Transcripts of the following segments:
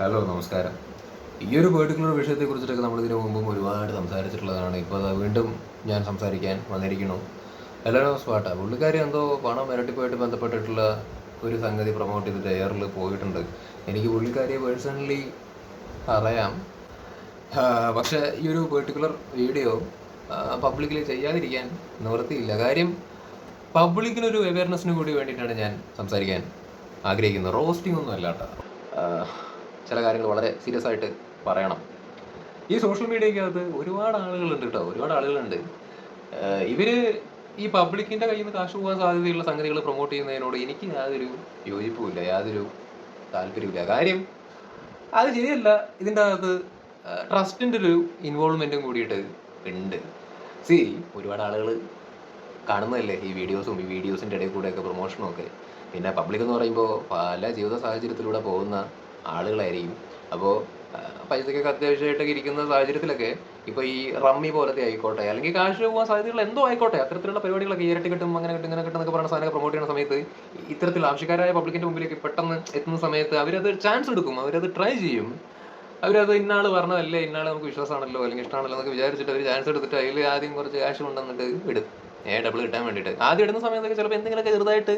Hello നമസ്കാരം. ഈ ഒരു പെർട്ടിക്കുലർ വിഷയത്തെ കുറിച്ചിട്ടൊക്കെ നമ്മൾ ഇതിനു മുമ്പും ഒരുപാട് സംസാരിച്ചിട്ടുള്ളതാണ്. ഇപ്പോൾ വീണ്ടും ഞാൻ സംസാരിക്കാൻ വന്നിരിക്കുന്നു. എല്ലാവരും സ്പാട്ട പുള്ളിക്കാരി എന്തോ പണം ഇരട്ടിപ്പായിട്ട് ബന്ധപ്പെട്ടിട്ടുള്ള ഒരു സംഗതി പ്രൊമോട്ട് ചെയ്തിട്ട് എയറിൽ പോയിട്ടുണ്ട്. എനിക്ക് പുള്ളിക്കാരിയെ പേഴ്സണലി അറിയാം. പക്ഷേ ഈ ഒരു പെർട്ടിക്കുലർ വീഡിയോ പബ്ലിക്കിൽ ചെയ്യാതിരിക്കാൻ നിവൃത്തിയില്ല. കാര്യം പബ്ലിക്കിനൊരു അവയർനെസ്സിന് കൂടി വേണ്ടിയിട്ടാണ് ഞാൻ സംസാരിക്കാൻ ആഗ്രഹിക്കുന്നത്. റോസ്റ്റിംഗ് ഒന്നും അല്ല കേട്ടോ. ആഹ് ചില കാര്യങ്ങൾ വളരെ സീരിയസ് ആയിട്ട് പറയണം. ഈ സോഷ്യൽ മീഡിയക്കകത്ത് ഒരുപാട് ആളുകളുണ്ട് കേട്ടോ ഒരുപാട് ആളുകളുണ്ട്. ഇവർ ഈ പബ്ലിക്കിന്റെ കയ്യിൽ നിന്ന് കാശ് പോകാൻ സാധ്യതയുള്ള സംഗതികൾ പ്രൊമോട്ട് ചെയ്യുന്നതിനോട് എനിക്ക് യാതൊരു യോജിപ്പുമില്ല യാതൊരു താല്പര്യമില്ല കാര്യം അത് ശരിയല്ല ഇതിന്റെ അകത്ത് ട്രസ്റ്റിന്റെ ഒരു ഇൻവോൾവ്മെന്റും കൂടിയിട്ട് ഉണ്ട്. സി ഒരുപാട് ആളുകൾ കാണുന്നതല്ലേ ഈ വീഡിയോസും ഈ വീഡിയോസിന്റെ ഇടയിൽ കൂടെയൊക്കെ പ്രൊമോഷനും ഒക്കെ. പിന്നെ പബ്ലിക് എന്ന് പറയുമ്പോൾ പല ജീവിത സാഹചര്യത്തിലൂടെ പോകുന്ന ആളുകളായിരിക്കും. അപ്പോൾ പൈസക്കൊക്കെ അത്യാവശ്യമായിട്ടൊക്കെ ഇരിക്കുന്ന സാഹചര്യത്തിലൊക്കെ ഇപ്പോൾ ഈ റമ്മി പോലത്തെ ആയിക്കോട്ടെ അല്ലെങ്കിൽ കാശ് പോകാൻ സാധ്യതകൾ എന്തോ ആയിക്കോട്ടെ അത്തരത്തിലുള്ള പരിപാടികളൊക്കെ ഇരട്ടി കിട്ടും അങ്ങനെ കിട്ടും ഇങ്ങനെ കിട്ടും എന്നൊക്കെ പറയുന്ന സാധനം പ്രൊമോട്ട് ചെയ്യുന്ന സമയത്ത് ഇത്തരത്തിൽ ആവശ്യക്കാരായ പബ്ലിക്കിന്റെ മുമ്പിലേക്ക് പെട്ടെന്ന് എത്തുന്ന സമയത്ത് അവരത് ചാൻസ് എടുക്കും അവരത് ട്രൈ ചെയ്യും. അവരത് ഇന്നാൾ പറഞ്ഞതല്ലേ ഇന്നാൾ നമുക്ക് വിശ്വാസമാണല്ലോ അല്ലെങ്കിൽ ഇഷ്ടമാണല്ലോ എന്നൊക്കെ വിചാരിച്ചിട്ട് അവർ ചാൻസ് എടുത്തിട്ട് അതിൽ ആദ്യം കുറച്ച് കാശ് കൊണ്ടുവന്നിട്ട് ഇടും. ഏ ഡബിൾ കിട്ടാൻ വേണ്ടിയിട്ട്. ആദ്യം ഇടുന്ന സമയത്തൊക്കെ ചിലപ്പോൾ എന്തെങ്കിലുമൊക്കെ ചെറുതായിട്ട്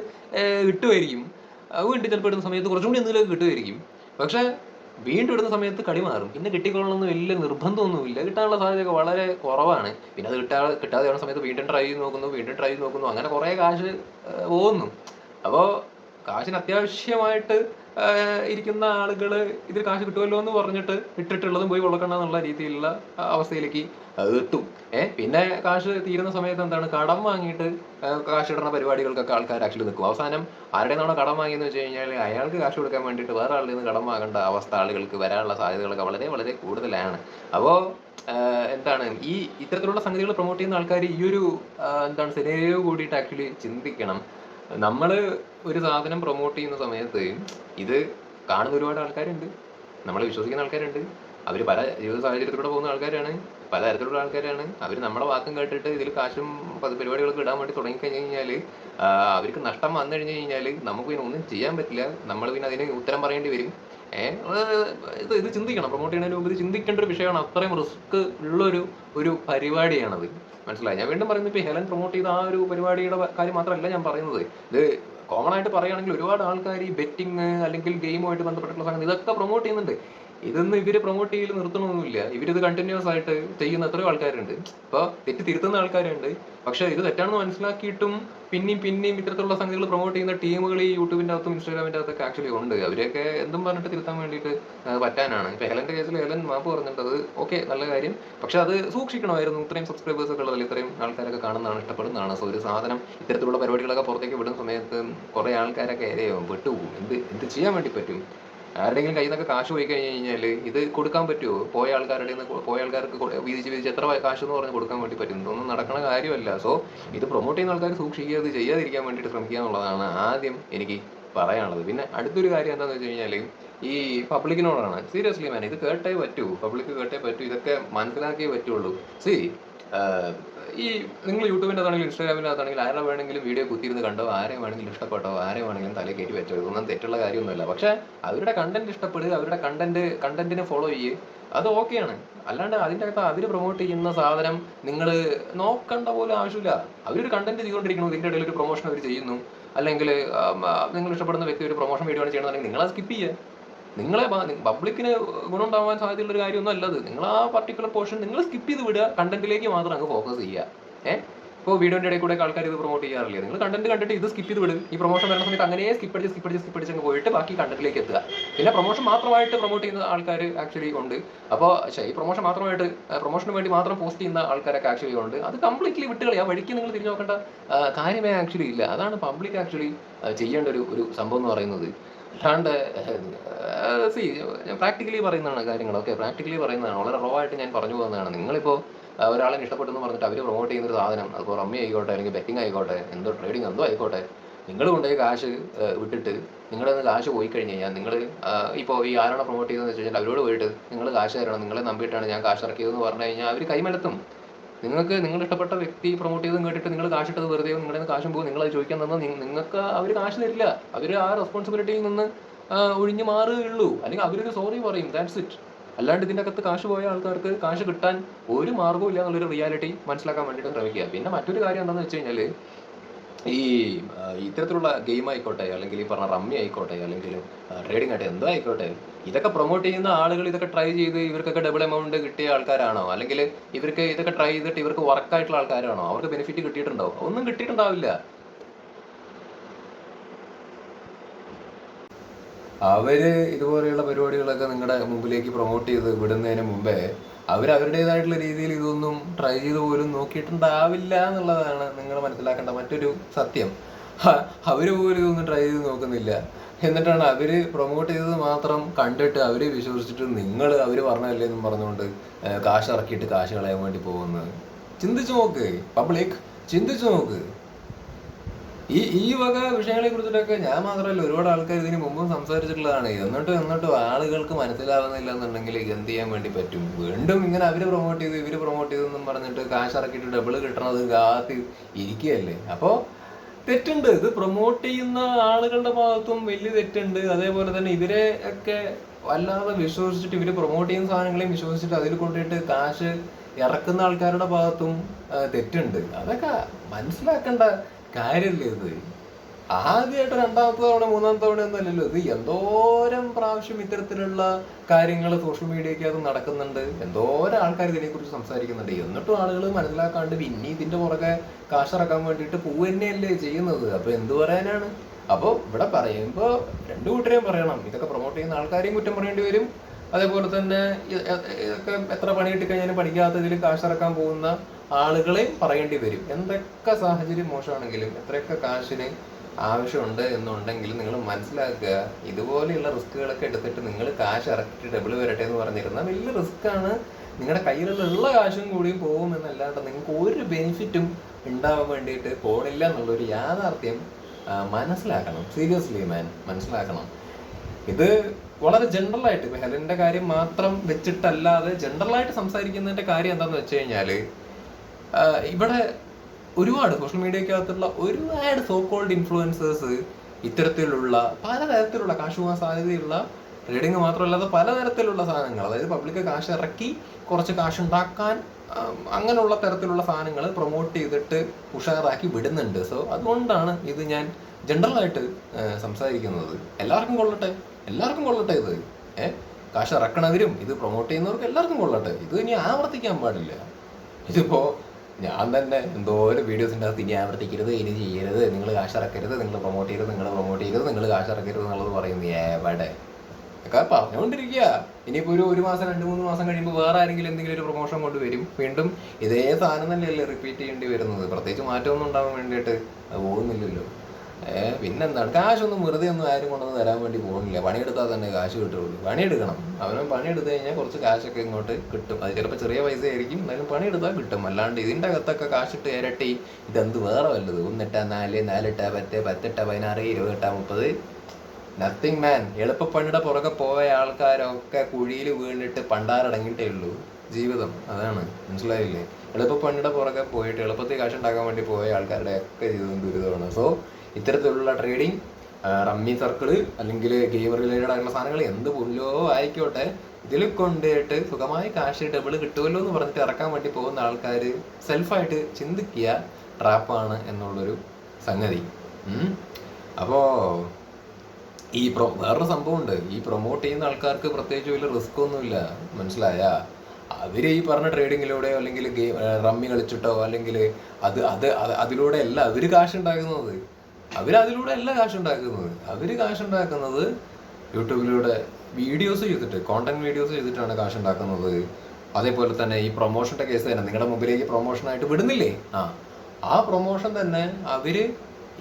കിട്ടുമായിരിക്കും. വീണ്ടും ചിലപ്പോൾ ഇടുന്ന സമയത്ത് കുറച്ചും കൂടി എന്തെങ്കിലുമൊക്കെ കിട്ടുമായിരിക്കും. പക്ഷേ വീണ്ടും ഇടുന്ന സമയത്ത് കടി മാറും. പിന്നെ കിട്ടിക്കൊള്ളണമെന്ന് വലിയ നിർബന്ധമൊന്നുമില്ല. കിട്ടാനുള്ള സാധ്യത വളരെ കുറവാണ്. പിന്നെ അത് കിട്ടാ കിട്ടാതെ വരുന്ന സമയത്ത് വീണ്ടും ട്രൈ ചെയ്ത് നോക്കുന്നു വീണ്ടും ട്രൈ ചെയ്ത് നോക്കുന്നു. അങ്ങനെ കുറേ കാശ് പോകുന്നു. അപ്പോൾ കാശിന് അത്യാവശ്യമായിട്ട് ഇരിക്കുന്ന ആളുകൾ ഇതിൽ കാശ് കിട്ടുമല്ലോ എന്ന് പറഞ്ഞിട്ട് ഇട്ടിട്ടുള്ളതും പോയി കൊള്ളക്കണ്ട എന്നുള്ള രീതിയിലുള്ള അവസ്ഥയിലേക്ക് എത്തും ഏഹ് പിന്നെ കാശ് തീരുന്ന സമയത്ത് എന്താണ്? കടം വാങ്ങിയിട്ട് കാശ് ഇടുന്ന പരിപാടികൾക്കൊക്കെ ആൾക്കാർ ആക്ച്വലി നിൽക്കും. അവസാനം ആരുടെ നിന്നാണ് കടം വാങ്ങിയെന്ന് വെച്ച് കഴിഞ്ഞാൽ അയാൾക്ക് കാശ് കൊടുക്കാൻ വേണ്ടിയിട്ട് വേറെ ആളിൽ നിന്ന് കടം വാങ്ങേണ്ട അവസ്ഥ ആളുകൾക്ക് വരാനുള്ള സാധ്യതകളൊക്കെ വളരെ വളരെ കൂടുതലാണ്. അപ്പോൾ എന്താണ്? ഈ ഇത്തരത്തിലുള്ള സംഗതികൾ പ്രൊമോട്ട് ചെയ്യുന്ന ആൾക്കാർ ഈ ഒരു എന്താണ് സിനേരിയോ കൂടിയിട്ട് ആക്ച്വലി ചിന്തിക്കണം. നമ്മൾ ഒരു സാധനം പ്രൊമോട്ട് ചെയ്യുന്ന സമയത്ത് ഇത് കാണുന്ന ഒരുപാട് ആൾക്കാരുണ്ട്. നമ്മളെ വിശ്വസിക്കുന്ന ആൾക്കാരുണ്ട്. അവർ പല ജീവിത സാഹചര്യത്തിലൂടെ പോകുന്ന ആൾക്കാരാണ്. പല തരത്തിലുള്ള ആൾക്കാരാണ്. അവർ നമ്മളെ വാക്കും കേട്ടിട്ട് ഇതിൽ കാശും പരിപാടികളൊക്കെ ഇടാൻ വേണ്ടി തുടങ്ങി കഴിഞ്ഞു കഴിഞ്ഞാൽ അവർക്ക് നഷ്ടം വന്നു കഴിഞ്ഞു കഴിഞ്ഞാൽ നമുക്ക് പിന്നെ ഒന്നും ചെയ്യാൻ പറ്റില്ല. നമ്മൾ പിന്നെ അതിന് ഉത്തരം പറയേണ്ടി വരും. ഇത് ഇത് ചിന്തിക്കണം. പ്രൊമോട്ട് ചെയ്യുന്നതിന് മുമ്പ് ഇത് ചിന്തിക്കേണ്ട ഒരു വിഷയമാണ്. അത്രയും റിസ്ക് ഉള്ളൊരു ഒരു പരിപാടിയാണത്. മനസ്സിലായി? ഞാൻ വീണ്ടും പറയുന്നത് ഇപ്പോൾ ഹെലൻ പ്രൊമോട്ട് ചെയ്ത ആ ഒരു പരിപാടിയുടെ കാര്യം മാത്രമല്ല ഞാൻ പറയുന്നത്. ഇത് കോമൺ ആയിട്ട് പറയുകയാണെങ്കിൽ ഒരുപാട് ആൾക്കാർ ഈ ബെറ്റിംഗ് അല്ലെങ്കിൽ ഗെയിമുമായിട്ട് ബന്ധപ്പെട്ടിട്ടുള്ള സംഗതി ഇതൊക്കെ പ്രൊമോട്ട് ചെയ്യുന്നുണ്ട്. ഇതൊന്നും ഇവർ പ്രൊമോട്ട് ചെയ്യൽ നിർത്തണമൊന്നുമില്ല ഇവരിത് കണ്ടിന്യൂസ് ആയിട്ട് ചെയ്യുന്ന എത്രയോ ആൾക്കാരുണ്ട്. ഇപ്പൊ തെറ്റ് തിരുത്തുന്ന ആൾക്കാരുണ്ട്. പക്ഷെ ഇത് തെറ്റാണെന്ന് മനസ്സിലാക്കിയിട്ടും പിന്നെയും പിന്നെയും ഇത്തരത്തിലുള്ള സംഗതികൾ പ്രൊമോട്ട് ചെയ്യുന്ന ടീമുകൾ ഈ യൂട്യൂബിന്റെ അകത്തും ഇൻസ്റ്റാഗ്രാമിന്റെ അകത്തൊക്കെ ആക്ച്വലി ഉണ്ട്. അവരെയൊക്കെ എന്തും പറഞ്ഞിട്ട് തിരുത്താൻ വേണ്ടിയിട്ട് പറ്റാനാണ്. ഇപ്പൊ ഹെലന്റെ കേസിൽ ഹെലൻ മാപ്പ് പറഞ്ഞിട്ട് അത് ഓക്കെ നല്ല കാര്യം. പക്ഷെ അത് സൂക്ഷിക്കണമായിരുന്നു. ഇത്രയും സബ്സ്ക്രൈബേഴ്സ് ഒക്കെ ഉള്ളതിൽ ഇത്രയും ആൾക്കാരൊക്കെ കാണുന്നതാണ് ഇഷ്ടപ്പെടുന്നതാണ്. സോ ഒരു സാധനം ഇത്തരത്തിലുള്ള പരിപാടികളൊക്കെ പുറത്തേക്ക് വിടുന്ന സമയത്ത് കുറെ ആൾക്കാരൊക്കെ ഏരെയാവും വിട്ടുപോകും എന്ത് എന്ത് ചെയ്യാൻ വേണ്ടി പറ്റും? ആരുടെയെങ്കിലും കയ്യിൽ നിന്നൊക്കെ കാശ് പോയി കഴിഞ്ഞ് കഴിഞ്ഞാൽ ഇത് കൊടുക്കാൻ പറ്റുമോ പോയ ആൾക്കാരുടെ പോയ ആൾക്കാർക്ക് വീതിച്ച് വീതിച്ച് എത്ര കാശ് എന്ന് പറഞ്ഞ് കൊടുക്കാൻ വേണ്ടി പറ്റും. ഇതൊന്നും നടക്കണ കാര്യമല്ല. സോ ഇത് പ്രൊമോട്ട് ചെയ്യുന്ന ആൾക്കാർ സൂക്ഷിക്കുക ഇത് ചെയ്യാതിരിക്കാൻ വേണ്ടിയിട്ട് ശ്രമിക്കുക എന്നുള്ളതാണ് ആദ്യം എനിക്ക് പറയാനുള്ളത്. പിന്നെ അടുത്തൊരു കാര്യം എന്താണെന്ന് വെച്ച് കഴിഞ്ഞാൽ ഈ പബ്ലിക്കിനോടാണ്. സീരിയസ്ലി മാൻ ഇത് കേട്ടേ പറ്റൂ. പബ്ലിക് കേട്ടേ പറ്റൂ. ഇതൊക്കെ മനസ്സിലാക്കിയേ പറ്റുള്ളൂ. സി ഈ നിങ്ങൾ യൂട്യൂബിനകത്താണെങ്കിലും ഇൻസ്റ്റാഗ്രാമിനകത്താണെങ്കിലും ആരെ വേണമെങ്കിലും വീഡിയോ കുത്തിയിരുന്ന് കണ്ടോ ആരെ വേണമെങ്കിലും ഇഷ്ടപ്പെട്ടോ ആരെ വേണമെങ്കിലും തലയിൽ കയറ്റി വെച്ചോ ഇതൊന്നും തെറ്റുള്ള കാര്യമൊന്നുമല്ല. പക്ഷേ അവരുടെ കണ്ടന്റ് ഇഷ്ടപ്പെടുക അവരുടെ കണ്ടന്റ് കണ്ടന്റിനെ ഫോളോ ചെയ്യുക അത് ഓക്കെയാണ്. അല്ലാണ്ട് അതിന്റെ അകത്ത് അവർ പ്രൊമോട്ട് ചെയ്യുന്ന സാധനം നിങ്ങൾ നോക്കേണ്ട പോലും ആവശ്യമില്ല. അവരൊരു കണ്ടന്റ് ചെയ്തുകൊണ്ടിരിക്കുന്നു ഇതിന്റെ ഇടയിൽ ഒരു പ്രൊമോഷൻ അവർ ചെയ്യുന്നു. അല്ലെങ്കിൽ നിങ്ങൾ ഇഷ്ടപ്പെടുന്ന വ്യക്തി ഒരു പ്രൊമോഷൻ വീഡിയോ ആണ് ചെയ്യണമെന്നുണ്ടെങ്കിൽ നിങ്ങൾ സ്കിപ്പ് ചെയ്യുക. നിങ്ങളെ പബ്ലിക്കിന് ഗുണമുണ്ടാവാൻ സാധ്യതയുള്ള ഒരു കാര്യമൊന്നും അല്ലത്. നിങ്ങൾ ആ പർട്ടിക്കുലർ പോർഷൻ നിങ്ങൾ സ്കിപ്പ് ചെയ്ത് വിടുക കണ്ടന്റിലേക്ക് മാത്രം അങ്ങ് ഫോക്കസ് ചെയ്യുക. ഏഹ് ഇപ്പോൾ വീഡിയോന്റെ ഇടയിൽ കൂടെ ആൾക്കാർ ഇത് പ്രൊമോട്ട് ചെയ്യാറില്ല? നിങ്ങൾ കണ്ടന്റ് കണ്ടിട്ട് ഇത് സ്കിപ്പ് ചെയ്ത് വിടും. ഈ പ്രൊമോഷൻ വരുന്ന സമയത്ത് അങ്ങനെ സ്കിപ്പ് അടിച്ച് സ്കിപ്പ് അടിച്ച് സ്കിപ്പ് അടിച്ച് അങ്ങ് പോയിട്ട് ബാക്കി കണ്ടന്റിലേക്ക് എത്തുക. പിന്നെ പ്രൊമോഷൻ മാത്രമായിട്ട് പ്രൊമോട്ട് ചെയ്യുന്ന ആൾക്കാർ ആക്ച്വലി ഉണ്ട്. അപ്പോൾ ഈ പ്രൊമോഷൻ മാത്രമായിട്ട് പ്രൊമോഷന് വേണ്ടി മാത്രം പോസ്റ്റ് ചെയ്യുന്ന ആൾക്കാരൊക്കെ ആക്ച്വലി ഉണ്ട്. അത് കംപ്ലീറ്റ്ലി വിട്ടുകളി ആ വഴിക്ക് നിങ്ങൾ തിരിഞ്ഞു നോക്കേണ്ട കാര്യമേ ആക്ച്വലി ഇല്ല. അതാണ് പബ്ലിക് ആക്ച്വലി ചെയ്യേണ്ട ഒരു ഒരു സംഭവം എന്ന് പറയുന്നത്. അല്ലാണ്ട് സി പ്രാക്ടിക്കലി പറയുന്നതാണ് കാര്യങ്ങൾ. ഓക്കെ പ്രാക്ടിക്കലി പറയുന്നതാണ്. വളരെ റോ ആയിട്ട് ഞാൻ പറഞ്ഞു പോകുന്നതാണ്. നിങ്ങളിപ്പോൾ ഒരാളെ ഇഷ്ടപ്പെട്ടെന്ന് പറഞ്ഞിട്ട് അവർ പ്രൊമോട്ട് ചെയ്യുന്ന ഒരു സാധനം അതിപ്പോൾ റമ്മി ആയിക്കോട്ടെ അല്ലെങ്കിൽ ബെറ്റിംഗ് ആയിക്കോട്ടെ എന്തോ ട്രേഡിംഗ് എന്തോ ആയിക്കോട്ടെ നിങ്ങൾ കൊണ്ടുപോയി കാശ് വിട്ടിട്ട് നിങ്ങളുടെ നിന്ന് കാശ് പോയി കഴിഞ്ഞ് കഴിഞ്ഞാൽ നിങ്ങൾ ഇപ്പോൾ ഈ ആരാണ് പ്രൊമോട്ട് ചെയ്തതെന്ന് വെച്ച് കഴിഞ്ഞാൽ അവരോട് പോയിട്ട് നിങ്ങൾ കാശ് തരണം നിങ്ങളെ നമ്പിയിട്ടാണ് ഞാൻ കാശ് ഇറക്കിയതെന്ന് പറഞ്ഞു കഴിഞ്ഞാൽ അവർ കൈമലത്തും. നിങ്ങൾക്ക് നിങ്ങൾ ഇഷ്ടപ്പെട്ട വ്യക്തി പ്രൊമോട്ട് ചെയ്തും കേട്ടിട്ട് നിങ്ങൾ കാശ് ഇട്ടത് വെറുതെ നിങ്ങളുടെ നിന്ന് കാശും പോകും. നിങ്ങളത് ചോദിക്കാൻ തന്നാൽ നിങ്ങൾക്ക് അവർ കാശ് തരില്ല. അവർ ആ റെസ്പോൺസിബിലിറ്റിയിൽ നിന്ന് ഒഴിഞ്ഞു മാറുകയുള്ളൂ. അല്ലെങ്കിൽ അവരൊരു സോറി പറയും. ദാറ്റ്സ് ഇറ്റ് അല്ലാണ്ട് ഇതിന്റെ അകത്ത് കാശ് പോയ ആൾക്കാർക്ക് കാശ് കിട്ടാൻ ഒരു മാർഗവും ഇല്ല എന്നുള്ളൊരു റിയാലിറ്റി മനസ്സിലാക്കാൻ വേണ്ടിയിട്ട് ശ്രമിക്കുക. പിന്നെ മറ്റൊരു കാര്യം എന്താണെന്ന് വെച്ച് കഴിഞ്ഞാൽ ഈ ഇത്തരത്തിലുള്ള ഗെയിം ആയിക്കോട്ടെ അല്ലെങ്കിൽ ഈ പറഞ്ഞ റമ്മി ആയിക്കോട്ടെ അല്ലെങ്കിൽ ട്രേഡിംഗ് ആയിട്ട് എന്തോ ആയിക്കോട്ടെ ഇതൊക്കെ പ്രൊമോട്ട് ചെയ്യുന്ന ആളുകൾ ഇതൊക്കെ ട്രൈ ചെയ്ത് ഇവർക്കൊക്കെ ഡബിൾ എമൗണ്ട് കിട്ടിയ ആൾക്കാരാണോ? അല്ലെങ്കിൽ ഇവർക്ക് ഇതൊക്കെ ട്രൈ ചെയ്തിട്ട് ഇവർക്ക് വർക്കായിട്ടുള്ള ആൾക്കാരാണോ? അവർക്ക് ബെനിഫിറ്റ് കിട്ടിയിട്ടുണ്ടോ? ഒന്നും കിട്ടിയിട്ടുണ്ടാവില്ല. അവർ ഇതുപോലെയുള്ള പരിപാടികളൊക്കെ നിങ്ങളുടെ മുമ്പിലേക്ക് പ്രൊമോട്ട് ചെയ്ത് വിടുന്നതിന് മുമ്പേ അവർ അവരുടേതായിട്ടുള്ള രീതിയിൽ ഇതൊന്നും ട്രൈ ചെയ്ത് പോലും നോക്കിയിട്ടുണ്ടാവില്ല എന്നുള്ളതാണ് നിങ്ങൾ മനസ്സിലാക്കേണ്ട മറ്റൊരു സത്യം. അവർ പോലും ഇതൊന്നും ട്രൈ ചെയ്ത് നോക്കുന്നില്ല. എന്നിട്ടാണ് അവർ പ്രൊമോട്ട് ചെയ്തത് മാത്രം കണ്ടിട്ട് അവർ വിശ്വസിച്ചിട്ട് നിങ്ങൾ അവർ പറഞ്ഞല്ലേ എന്നും പറഞ്ഞുകൊണ്ട് കാശ് ഇറക്കിയിട്ട് കാശ് കളയാൻ വേണ്ടി പോകുന്നത്. ചിന്തിച്ചു നോക്ക് പബ്ലിക് ചിന്തിച്ചു നോക്ക്. ഈ ഈ വക വിഷയങ്ങളെ കുറിച്ചിട്ടൊക്കെ ഞാൻ മാത്രമല്ല ഒരുപാട് ആൾക്കാർ ഇതിന് മുമ്പും സംസാരിച്ചിട്ടുള്ളതാണ്. എന്നിട്ടും എന്നിട്ടും ആളുകൾക്ക് മനസ്സിലാവുന്നില്ല എന്നുണ്ടെങ്കിൽ എന്ത് ചെയ്യാൻ വേണ്ടി പറ്റും? വീണ്ടും ഇങ്ങനെ അവർ പ്രൊമോട്ട് ചെയ്തു ഇവർ പ്രൊമോട്ട് ചെയ്തെന്നും പറഞ്ഞിട്ട് കാശ് ഇറക്കിയിട്ട് ഡബിൾ കിട്ടണത് കാത്തി ഇരിക്കുകയല്ലേ? അപ്പോൾ തെറ്റുണ്ട്. ഇത് പ്രൊമോട്ട് ചെയ്യുന്ന ആളുകളുടെ ഭാഗത്തും വലിയ തെറ്റുണ്ട്. അതേപോലെ തന്നെ ഇവരെ ഒക്കെ വല്ലാതെ വിശ്വസിച്ചിട്ട് ഇവർ പ്രൊമോട്ട് ചെയ്യുന്ന സാധനങ്ങളെയും വിശ്വസിച്ചിട്ട് അതിൽ കൊണ്ടിട്ട് കാശ് ഇറക്കുന്ന ആൾക്കാരുടെ ഭാഗത്തും തെറ്റുണ്ട്. അതൊക്കെ മനസ്സിലാക്കേണ്ട കാര്യമല്ലേ ആദ്യമായിട്ട് രണ്ടാമത്തെ തവണ മൂന്നാമത്തെ തവണ ഒന്നല്ലല്ലോ ഇത്. എന്തോരം പ്രാവശ്യം ഇത്തരത്തിലുള്ള കാര്യങ്ങൾ സോഷ്യൽ മീഡിയക്കകത്ത് നടക്കുന്നുണ്ട്. എന്തോരം ആൾക്കാർ ഇതിനെക്കുറിച്ച് സംസാരിക്കുന്നുണ്ട്. എന്നിട്ടും ആളുകൾ മനസ്സിലാക്കാണ്ട് പിന്നെ ഇതിന്റെ പുറകെ കാശിറക്കാൻ വേണ്ടിയിട്ട് പൂവ് തന്നെയല്ലേ ചെയ്യുന്നത്. അപ്പൊ എന്ത് പറയാനാണ്? അപ്പോൾ ഇവിടെ പറയുമ്പോൾ രണ്ടു കൂട്ടരെയും പറയണം. ഇതൊക്കെ പ്രൊമോട്ട് ചെയ്യുന്ന ആൾക്കാരെയും കുറ്റം പറയേണ്ടി വരും. അതേപോലെ തന്നെ ഇതൊക്കെ എത്ര പണി കിട്ടിക്കഴിഞ്ഞാലും പഠിക്കാത്തതിൽ കാശിറക്കാൻ പോകുന്ന ആളുകളെയും പറയേണ്ടി വരും. എന്തൊക്കെ സാഹചര്യം മോശമാണെങ്കിലും എത്രയൊക്കെ കാശിന് ആവശ്യമുണ്ട് എന്നുണ്ടെങ്കിൽ നിങ്ങൾ മനസ്സിലാക്കുക ഇതുപോലെയുള്ള റിസ്കുകളൊക്കെ എടുത്തിട്ട് നിങ്ങൾ കാശ് ഇറക്കിയിട്ട് ഡബിൾ വരട്ടെ എന്ന് പറഞ്ഞിരുന്ന വലിയ റിസ്ക് ആണ്. നിങ്ങളുടെ കയ്യിലുള്ള കാശും കൂടിയും പോകും എന്നല്ലാണ്ട് നിങ്ങൾക്ക് ഒരു ബെനിഫിറ്റും ഉണ്ടാവാൻ വേണ്ടിയിട്ട് പോണില്ല എന്നുള്ളൊരു യാഥാർത്ഥ്യം മനസ്സിലാക്കണം. സീരിയസ്ലി മാൻ മനസ്സിലാക്കണം. ഇത് വളരെ ജനറൽ ആയിട്ട് ഹെലന്റെ കാര്യം മാത്രം വെച്ചിട്ടല്ലാതെ ജനറൽ ആയിട്ട് സംസാരിക്കുന്നതിന്റെ കാര്യം എന്താന്ന് വെച്ച് കഴിഞ്ഞാൽ ആഹ് ഇവിടെ ഒരുപാട് സോഷ്യൽ മീഡിയക്കകത്തുള്ള ഒരുപാട് സോ കോൾഡ് ഇൻഫ്ലുവൻസേഴ്സ് ഇത്തരത്തിലുള്ള പലതരത്തിലുള്ള കാശ് പോകാൻ സാധ്യതയുള്ള ട്രേഡിങ് മാത്രമല്ലാതെ പലതരത്തിലുള്ള സാധനങ്ങൾ അതായത് പബ്ലിക് കാശ് ഇറക്കി കുറച്ച് കാശ് ഉണ്ടാക്കാൻ അങ്ങനെയുള്ള തരത്തിലുള്ള സാധനങ്ങൾ പ്രൊമോട്ട് ചെയ്തിട്ട് ഉഷാറാക്കി വിടുന്നുണ്ട്. സോ അതുകൊണ്ടാണ് ഇത് ഞാൻ ജനറലായിട്ട് സംസാരിക്കുന്നത്. എല്ലാവർക്കും കൊള്ളട്ടെ എല്ലാവർക്കും കൊള്ളട്ടെ ഇത്. ഏഹ് കാശ് ഇറക്കണവരും ഇത് പ്രൊമോട്ട് ചെയ്യുന്നവർക്ക് എല്ലാവർക്കും കൊള്ളട്ടെ. ഇത് ഇനി ആവർത്തിക്കാൻ പാടില്ല. ഇതിപ്പോ ഞാൻ തന്നെ എന്തോരം വീഡിയോസിന്റെ അകത്ത് ഇനി ആവർത്തിക്കരുത് ഇനി ചെയ്യരുത്. നിങ്ങൾ കാശ് ഇറക്കരുത് നിങ്ങൾ പ്രൊമോട്ട് ചെയ്യരുത് നിങ്ങൾ പ്രൊമോട്ട് ചെയ്യരുത് നിങ്ങൾ കാശ് ഇറക്കരുത് എന്നുള്ളത് പറയുന്നു എവിടെ? ഒക്കെ പറഞ്ഞുകൊണ്ടിരിക്കുക ഇനിയിപ്പോൾ ഒരു ഒരു മാസം രണ്ട് മൂന്ന് മാസം കഴിയുമ്പോൾ വേറെ ആരെങ്കിലും എന്തെങ്കിലും ഒരു പ്രൊമോഷൻ കൊണ്ടുവരും. വീണ്ടും ഇതേ സാധനം തന്നെയല്ലേ റിപ്പീറ്റ് ചെയ്യേണ്ടി വരുന്നത്. പ്രത്യേകിച്ച് മാറ്റമൊന്നും ഉണ്ടാവാൻ വേണ്ടിയിട്ട് അത് പോകുന്നില്ലല്ലോ. ഏഹ് പിന്നെന്താണ്? കാശൊന്നും വെറുതെ ഒന്നും ആരും കൊണ്ടുവന്ന് തരാൻ വേണ്ടി പോകുന്നില്ല. പണിയെടുത്താൽ തന്നെ കാശ് കിട്ടുള്ളൂ പണിയെടുക്കണം. അവനും പണിയെടുത്ത് കഴിഞ്ഞാൽ കുറച്ച് കാശൊക്കെ ഇങ്ങോട്ട് കിട്ടും. അത് ചിലപ്പോൾ ചെറിയ പൈസ ആയിരിക്കും എന്നാലും പണിയെടുത്താൽ കിട്ടും. അല്ലാണ്ട് ഇതിന്റെ അകത്തൊക്കെ കാശിട്ട് ഇരട്ടി ഇതെന്ത് വേറെ വല്ലത്? ഒന്നിട്ട നാല് നാലിട്ട പത്ത് പത്തിട്ട പതിനാറ് ഇരുപതെട്ടാ മുപ്പത്. നത്തിങ് മാൻ എളുപ്പപ്പണിയുടെ പുറകെ പോയ ആൾക്കാരൊക്കെ കുഴിയിൽ വീണിട്ട് പണ്ടാറടങ്ങിട്ടേ ഉള്ളൂ. ജീവിതം. അതാണ്. മനസ്സിലായില്ലേ? എളുപ്പപ്പണിയുടെ പുറകെ പോയിട്ട് എളുപ്പത്തിൽ കാശ് ഉണ്ടാക്കാൻ വേണ്ടി പോയ ആൾക്കാരുടെ ഒക്കെ ജീവിതം ദുരിതമാണ്. സോ ഇത്തരത്തിലുള്ള ട്രേഡിങ് റമ്മി സർക്കിൾ അല്ലെങ്കിൽ ഗെയിം റിലേറ്റഡ് ആയിട്ടുള്ള സാധനങ്ങൾ എന്ത് പുല്ലോ ആയിക്കോട്ടെ ഇതിൽ കൊണ്ടുപോയിട്ട് സുഖമായി കാശ് ഡബിൾ കിട്ടുമല്ലോ എന്ന് പറഞ്ഞിട്ട് ഇറക്കാൻ വേണ്ടി പോകുന്ന ആൾക്കാർ സെൽഫായിട്ട് ചിന്തിക്കുക ട്രാപ്പാണ് എന്നുള്ളൊരു സംഗതി. അപ്പോ ഈ പ്രൊ വേറൊരു സംഭവമുണ്ട് ഈ പ്രൊമോട്ട് ചെയ്യുന്ന ആൾക്കാർക്ക് പ്രത്യേകിച്ച് വലിയ റിസ്ക് ഒന്നുമില്ല. മനസ്സിലായ? അവർ ഈ പറഞ്ഞ ട്രേഡിങ്ങിലൂടെയോ അല്ലെങ്കിൽ ഗെയിം റമ്മി കളിച്ചിട്ടോ അല്ലെങ്കിൽ അത് അത് അത് അതിലൂടെ അല്ല അവർ കാശ് ഉണ്ടാക്കുന്നത്. അവർ അതിലൂടെ അല്ല കാശ് ഉണ്ടാക്കുന്നത് അവർ കാശ് ഉണ്ടാക്കുന്നത് യൂട്യൂബിലൂടെ വീഡിയോസ് ചെയ്തിട്ട് കോണ്ടന്റ് വീഡിയോസ് ചെയ്തിട്ടാണ് കാശ് ഉണ്ടാക്കുന്നത് അതേപോലെ തന്നെ ഈ പ്രൊമോഷന്റെ കേസ് തന്നെ നിങ്ങളുടെ മുമ്പിലേക്ക് പ്രൊമോഷനായിട്ട് വിടുന്നില്ലേ? ആ ആ പ്രൊമോഷൻ തന്നെ അവർ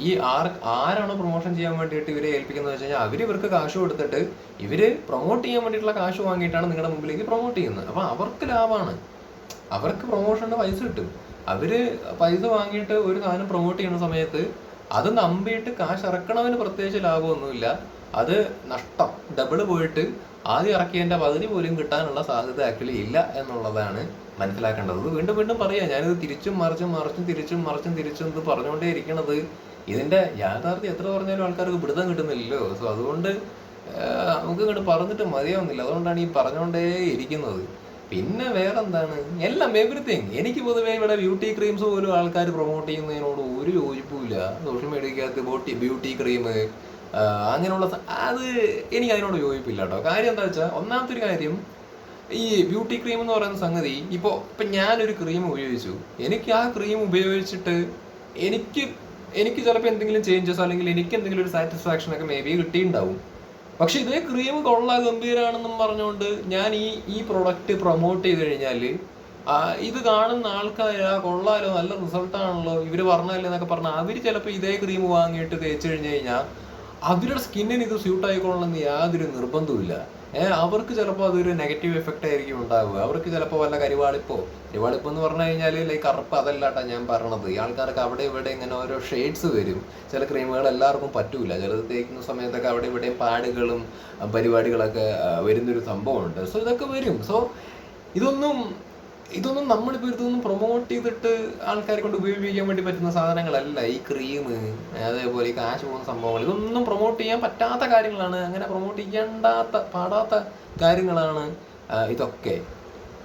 ഈ ആർ ആരാണോ പ്രൊമോഷൻ ചെയ്യാൻ വേണ്ടിയിട്ട് ഇവരെ ഏൽപ്പിക്കുന്നത് വെച്ച് കഴിഞ്ഞാൽ അവർ ഇവർക്ക് കാശ് കൊടുത്തിട്ട് ഇവർ പ്രൊമോട്ട് ചെയ്യാൻ വേണ്ടിയിട്ടുള്ള കാശ് വാങ്ങിയിട്ടാണ് നിങ്ങളുടെ മുമ്പിലേക്ക് പ്രൊമോട്ട് ചെയ്യുന്നത്. അപ്പൊ അവർക്ക് ലാഭമാണ് അവർക്ക് പ്രൊമോഷന്റെ പൈസ കിട്ടും. അവർ പൈസ വാങ്ങിയിട്ട് ഒരു സാധനം പ്രൊമോട്ട് ചെയ്യുന്ന സമയത്ത് അത് നമ്പിയിട്ട് കാശ് ഇറക്കണവന് പ്രത്യേകിച്ച് ലാഭമൊന്നുമില്ല. അത് നഷ്ടം. ഡബിൾ പോയിട്ട് ആദ്യം ഇറക്കിയതിന്റെ പകുതി പോലും കിട്ടാനുള്ള സാധ്യത ആക്ച്വലി ഇല്ല എന്നുള്ളതാണ് മനസ്സിലാക്കേണ്ടത്. വീണ്ടും വീണ്ടും പറയാം. ഞാനിത് തിരിച്ചും മറിച്ചും മറിച്ചും തിരിച്ചും മറിച്ചും തിരിച്ചും ഇത് പറഞ്ഞുകൊണ്ടേ ഇരിക്കണത് ഇതിന്റെ യാഥാർത്ഥ്യം എത്ര പറഞ്ഞാലും ആൾക്കാർക്ക് പിടുത്തം കിട്ടുന്നില്ലല്ലോ. സോ അതുകൊണ്ട് നമുക്ക് ഇങ്ങോട്ട് പറഞ്ഞിട്ട് മതിയാവുന്നില്ല. അതുകൊണ്ടാണ് ഈ പറഞ്ഞുകൊണ്ടേ ഇരിക്കുന്നത്. പിന്നെ വേറെന്താണ്? എല്ലാം എവറിത്തിങ് എനിക്ക് പൊതുവേ ഇവിടെ ബ്യൂട്ടി ക്രീംസ് പോലും ആൾക്കാർ പ്രൊമോട്ട് ചെയ്യുന്നതിനോട് ഒരു യോജിപ്പുമില്ല. സോഷ്യൽ മീഡിയക്കകത്ത് ബോട്ടി ബ്യൂട്ടി ക്രീം അങ്ങനെയുള്ള അത് എനിക്ക് അതിനോട് യോജിപ്പില്ല കേട്ടോ കാര്യം എന്താ വെച്ചാൽ ഒന്നാമത്തെ ഒരു കാര്യം ഈ ബ്യൂട്ടി ക്രീം എന്ന് പറയുന്ന സംഗതി ഇപ്പോൾ ഇപ്പം ഞാനൊരു ക്രീം ഉപയോഗിച്ചു. എനിക്ക് ആ ക്രീം ഉപയോഗിച്ചിട്ട് എനിക്ക് എനിക്ക് ചിലപ്പോൾ എന്തെങ്കിലും ചേഞ്ചസ് അല്ലെങ്കിൽ എനിക്ക് എന്തെങ്കിലും ഒരു സാറ്റിസ്ഫാക്ഷൻ ഒക്കെ മേ ബി കിട്ടിയിട്ടുണ്ടാവും. പക്ഷെ ഇതേ ക്രീം കൊള്ളാ ഗംഭീരാണെന്നും പറഞ്ഞുകൊണ്ട് ഞാൻ ഈ ഈ പ്രൊഡക്റ്റ് പ്രൊമോട്ട് ചെയ്ത് കഴിഞ്ഞാൽ ഇത് കാണുന്ന ആൾക്കാർ ആ കൊള്ളാലോ നല്ല റിസൾട്ടാണല്ലോ ഇവർ പറഞ്ഞതല്ലേ എന്നൊക്കെ പറഞ്ഞാൽ അവർ ചിലപ്പോൾ ഇതേ ക്രീം വാങ്ങിയിട്ട് തേച്ച് കഴിഞ്ഞ് കഴിഞ്ഞാൽ അവരുടെ സ്കിന്നിന് ഇത് സ്യൂട്ട് ആയിക്കൊള്ളണമെന്ന് യാതൊരു നിർബന്ധവുമില്ല. ഏഹ് അവർക്ക് ചിലപ്പോൾ അതൊരു നെഗറ്റീവ് എഫക്റ്റ് ആയിരിക്കും ഉണ്ടാവുക. അവർക്ക് ചിലപ്പോൾ വല്ല കരിവാളിപ്പോ കരിവാളിപ്പോ എന്ന് പറഞ്ഞു കഴിഞ്ഞാൽ ലൈക്ക് കറുപ്പ് അതല്ലാട്ടാ ഞാൻ പറഞ്ഞത്. ഈ ആൾക്കാർക്ക് അവിടെ ഇവിടെ ഇങ്ങനെ ഓരോ ഷെയ്ഡ്സ് വരും. ചില ക്രീമുകൾ എല്ലാവർക്കും പറ്റൂല. ചിലത് തേക്കുന്ന സമയത്തൊക്കെ അവിടെ ഇവിടെയും പാടുകളും പരിപാടികളൊക്കെ വരുന്നൊരു സംഭവമുണ്ട്. സോ ഇതൊക്കെ വരും. സോ ഇതൊന്നും ഇതൊന്നും നമ്മളിപ്പോൾ ഇതൊന്നും പ്രൊമോട്ട് ചെയ്തിട്ട് ആൾക്കാരെ കൊണ്ട് ഉപയോഗിക്കാൻ വേണ്ടി പറ്റുന്ന സാധനങ്ങളല്ല. ഈ ക്രീം അതേപോലെ ഈ കാശ് പോകുന്ന സംഭവങ്ങൾ. ഇതൊന്നും പ്രൊമോട്ട് ചെയ്യാൻ പറ്റാത്ത കാര്യങ്ങളാണ്. അങ്ങനെ പ്രൊമോട്ട് ചെയ്യേണ്ടാത്ത പാടാത്ത കാര്യങ്ങളാണ് ഇതൊക്കെ.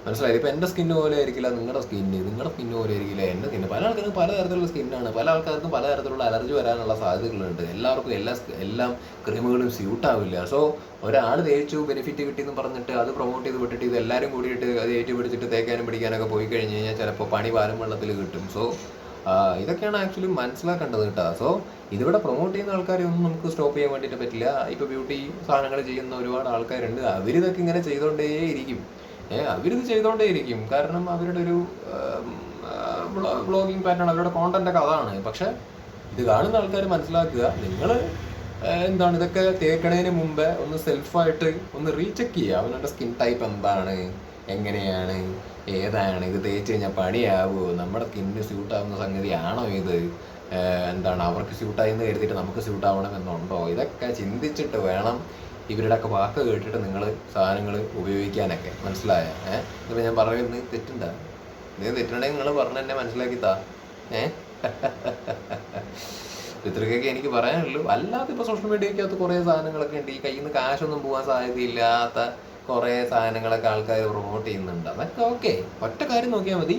മനസ്സിലായി ഇപ്പൊ എന്റെ സ്കിന്ന് പോലെ ആയിരിക്കില്ല നിങ്ങളുടെ സ്കിന്ന് നിങ്ങളുടെ സ്കിന്ന് പോലെ ആയിരിക്കില്ല എന്റെ സ്കിന്ന് പല ആൾക്കാർക്കും പല തരത്തിലുള്ള സ്കിന്നാണ് പല ആൾക്കാർക്കും പല തരത്തിലുള്ള അലർജി വരാനുള്ള സാധ്യതകളുണ്ട്. എല്ലാവർക്കും എല്ലാ എല്ലാം ക്രീമുകളും സ്യൂട്ട് ആവില്ല. സോ ഒരാൾ തേച്ചു ബെനിഫിറ്റ് കിട്ടിയെന്ന് പറഞ്ഞിട്ട് അത് പ്രൊമോട്ട് ചെയ്ത് വിട്ടിട്ട് ഇത് എല്ലാവരും കൂടിയിട്ട് അത് ഏറ്റു പിടിച്ചിട്ട് തേക്കാനും പിടിക്കാനൊക്കെ പോയി കഴിഞ്ഞ് കഴിഞ്ഞാൽ ചിലപ്പോൾ പണി വാരം വെള്ളത്തിൽ കിട്ടും. സോ ഇതൊക്കെയാണ് ആക്ച്വലി മനസ്സിലാക്കേണ്ടത് കേട്ടോ. സോ ഇതിവിടെ പ്രൊമോട്ട് ചെയ്യുന്ന ആൾക്കാരെ ഒന്നും നമുക്ക് സ്റ്റോപ്പ് ചെയ്യാൻ വേണ്ടിയിട്ട് പറ്റില്ല. ഇപ്പോൾ ബ്യൂട്ടി സാധനങ്ങൾ ചെയ്യുന്ന ഒരുപാട് ആൾക്കാരുണ്ട്. അവരിതൊക്കെ ഇങ്ങനെ ചെയ്തുകൊണ്ടേയിരിക്കും ഏഹ് അവരിത് ചെയ്തുകൊണ്ടേയിരിക്കും കാരണം അവരുടെ ഒരു ബ്ലോഗിങ് പാറ്റേൺ അവരുടെ കോണ്ടന്റ് ഒക്കെ അതാണ്. പക്ഷെ ഇത് കാണുന്ന ആൾക്കാർ മനസ്സിലാക്കുക നിങ്ങൾ എന്താണ്? ഇതൊക്കെ തേക്കണതിന് മുമ്പേ ഒന്ന് സെൽഫായിട്ട് ഒന്ന് റീചെക്ക് ചെയ്യുക അവനവന്റെ സ്കിൻ ടൈപ്പ് എന്താണ്? എങ്ങനെയാണ്? ഏതാണ്? ഇത് തേച്ച് കഴിഞ്ഞാൽ പണിയാവുമോ നമ്മുടെ സ്കിന്നിന് സ്യൂട്ടാവുന്ന സംഗതിയാണോ ഇത്? എന്താണ്? അവർക്ക് സ്യൂട്ടായി എന്ന് കരുതിയിട്ട് നമുക്ക് സ്യൂട്ടാവണം എന്നുണ്ടോ? ഇതൊക്കെ ചിന്തിച്ചിട്ട് വേണം ഇവരുടെയൊക്കെ വാക്ക് കേട്ടിട്ട് നിങ്ങൾ സാധനങ്ങൾ ഉപയോഗിക്കാനൊക്കെ. മനസ്സിലായ? ഏഹ് ഇപ്പം ഞാൻ പറയുന്നത് തെറ്റുണ്ടാ? നീ തെറ്റുണ്ടെങ്കിൽ നിങ്ങൾ പറഞ്ഞ എന്നെ മനസ്സിലാക്കി താ ഏഹ് ഇത്രയൊക്കെ എനിക്ക് പറയാനുള്ളൂ. അല്ലാതെ ഇപ്പോൾ സോഷ്യൽ മീഡിയക്കകത്ത് കുറേ സാധനങ്ങളൊക്കെ ഉണ്ട്. ഈ കയ്യിൽ നിന്ന് കാശൊന്നും പോകാൻ സാധ്യതയില്ലാത്ത കുറേ സാധനങ്ങളൊക്കെ ആൾക്കാർ പ്രൊമോട്ട് ചെയ്യുന്നുണ്ട്. അതൊക്കെ ഓക്കെ ഒറ്റ കാര്യം നോക്കിയാൽ മതി.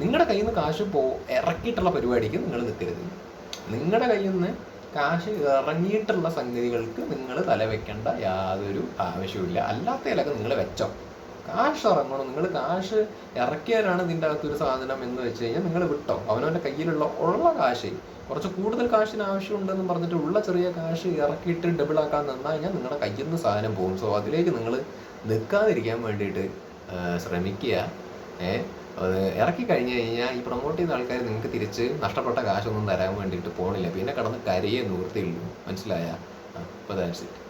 നിങ്ങളുടെ കയ്യിൽ നിന്ന് കാശ് പോ ഇറക്കിയിട്ടുള്ള പരിപാടിക്ക് നിങ്ങൾ നിൽക്കരുത് നിങ്ങളുടെ കയ്യിൽ നിന്ന് കാശ് ഇറങ്ങിയിട്ടുള്ള സംഗതികൾക്ക് നിങ്ങൾ തല വെക്കേണ്ട യാതൊരു ആവശ്യമില്ല അല്ലാത്തതിലൊക്കെ നിങ്ങൾ വെച്ചോ. കാശ് ഇറങ്ങണം. നിങ്ങൾ കാശ് ഇറക്കിയാലാണ് ഇതിന്റെ അകത്തൊരു സാധനം എന്ന് വെച്ച് കഴിഞ്ഞാൽ നിങ്ങൾ വിട്ടോ. അവനവന്റെ കയ്യിലുള്ള ഉള്ള കാശ് കുറച്ച് കൂടുതൽ കാശിന് ആവശ്യമുണ്ടെന്ന് പറഞ്ഞിട്ട് ഉള്ള ചെറിയ കാശ് ഇറക്കിയിട്ട് ഡബിൾ ആക്കാൻ നിന്നു കഴിഞ്ഞാൽ നിങ്ങളുടെ കയ്യിൽ നിന്ന് സാധനം പോകും. സോ അതിലേക്ക് നിങ്ങൾ നിൽക്കാതിരിക്കാൻ വേണ്ടിയിട്ട് ശ്രമിക്കുക. ഏ അത് ഇറക്കി കഴിഞ്ഞു കഴിഞ്ഞാൽ ഈ പ്രൊമോട്ട് ചെയ്യുന്ന ആൾക്കാർ നിങ്ങൾക്ക് തിരിച്ച് നഷ്ടപ്പെട്ട കാശൊന്നും തരാൻ വേണ്ടിയിട്ട് പോണില്ല. പിന്നെ കടന്ന് കരയെ നിവൃത്തിയുള്ളൂ. മനസ്സിലായ? അപ്പോൾ ദാറ്റ്സ് ഇറ്റ്